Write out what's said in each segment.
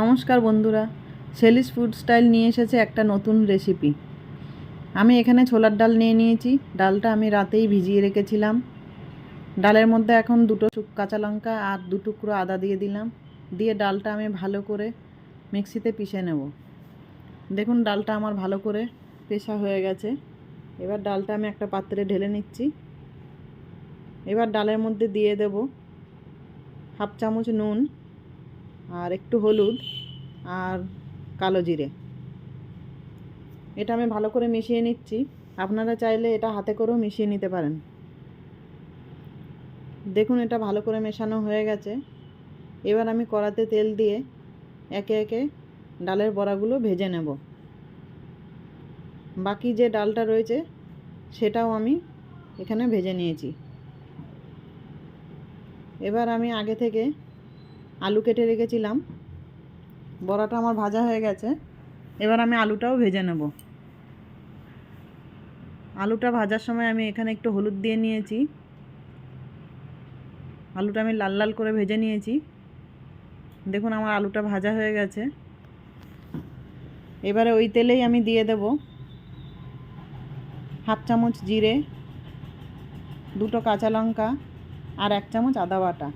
নমস্কার বন্ধুরা সেলিস food style নিয়ে এসেছে একটা নতুন রেসিপি আমি এখানে ছোলার ডাল নিয়ে নিয়েছি, ডালটা আমি রাতেই ভিজিয়ে রেখেছিলাম। ডালের মধ্যে এখন দুটো কাঁচা লঙ্কা আর দু টুকরো আদা দিয়ে দিলাম। দিয়ে ডালটা আমি ভালো করে মিক্সিতে পিষে নেব। দেখুন, ডালটা আমার ভালো করে পেশা হয়ে গেছে। এবার ডালটা আমি একটা পাত্রে ঢেলে নিচ্ছি। এবার ডালের মধ্যে দিয়ে দেব হাফ চামচ নুন আর একটু হলুদ আর কালো জিরে। এটা আমি ভালো করে মিশিয়ে নিচ্ছি। আপনারা চাইলে এটা হাতে করেও মিশিয়ে নিতে পারেন। দেখুন এটা ভালো করে মেশানো হয়ে গেছে। এবার আমি কড়াতে তেল দিয়ে একে একে ডালের বড়াগুলো ভেজে নেব। বাকি যে ডালটা রয়েছে সেটাও আমি এখানে ভেজে নিয়েছি। এবার আমি আগে থেকে আলু কেটে রেখেছিলাম। বড়াটা আমার ভাজা হয়ে গেছে। এবার আমি আলুটাও ভেজে নেব। আলুটা ভাজার সময় আমি এখানে একটু হলুদ দিয়ে নিয়েছি। আলুটা আমি লাল লাল করে ভেজে নিয়েছি। দেখুন আমার আলুটা ভাজা হয়ে গেছে। এবারে ওই তেলেই আমি দিয়ে দেব হাফ চামচ জিরে, দুটো কাঁচা লঙ্কা আর এক চামচ আদা বাটা।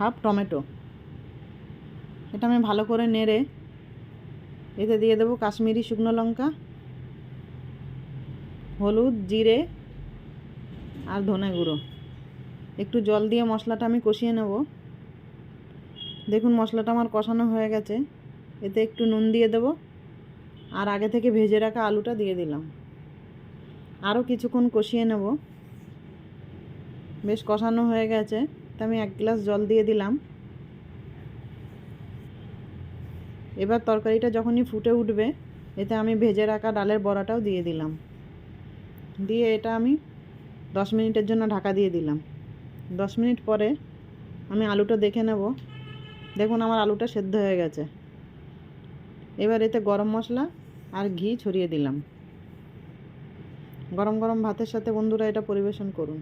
Half tomato. এটা আমি ভালো করে নেড়ে এতে দিয়ে দেবো কাশ্মীরি শুকনো লঙ্কা, হলুদ, জিরে আর ধনে গুঁড়ো। একটু জল দিয়ে মশলাটা আমি কষিয়ে নেব। দেখুন মশলাটা আমার কষানো হয়ে গেছে। এতে একটু নুন দিয়ে দেব আর আগে থেকে ভেজে রাখা আলুটা দিয়ে দিলাম। আরও কিছুক্ষণ কষিয়ে নেব। বেশ কষানো হয়ে গেছে। তা আমি এক গ্লাস জল দিয়ে দিলাম। এবার তরকারিটা যখনই ফুটে উঠবে, এতে আমি ভেজে রাখা ডালের বড়াটাও দিয়ে দিলাম। দিয়ে এটা আমি দশ মিনিটের জন্য ঢাকা দিয়ে দিলাম। দশ মিনিট পরে আমি আলুটা দেখে নেব। দেখুন আমার আলুটা সেদ্ধ হয়ে গেছে। এবার এতে গরম মশলা আর ঘি ছড়িয়ে দিলাম। গরম গরম ভাতের সাথে বন্ধুরা এটা পরিবেশন করুন।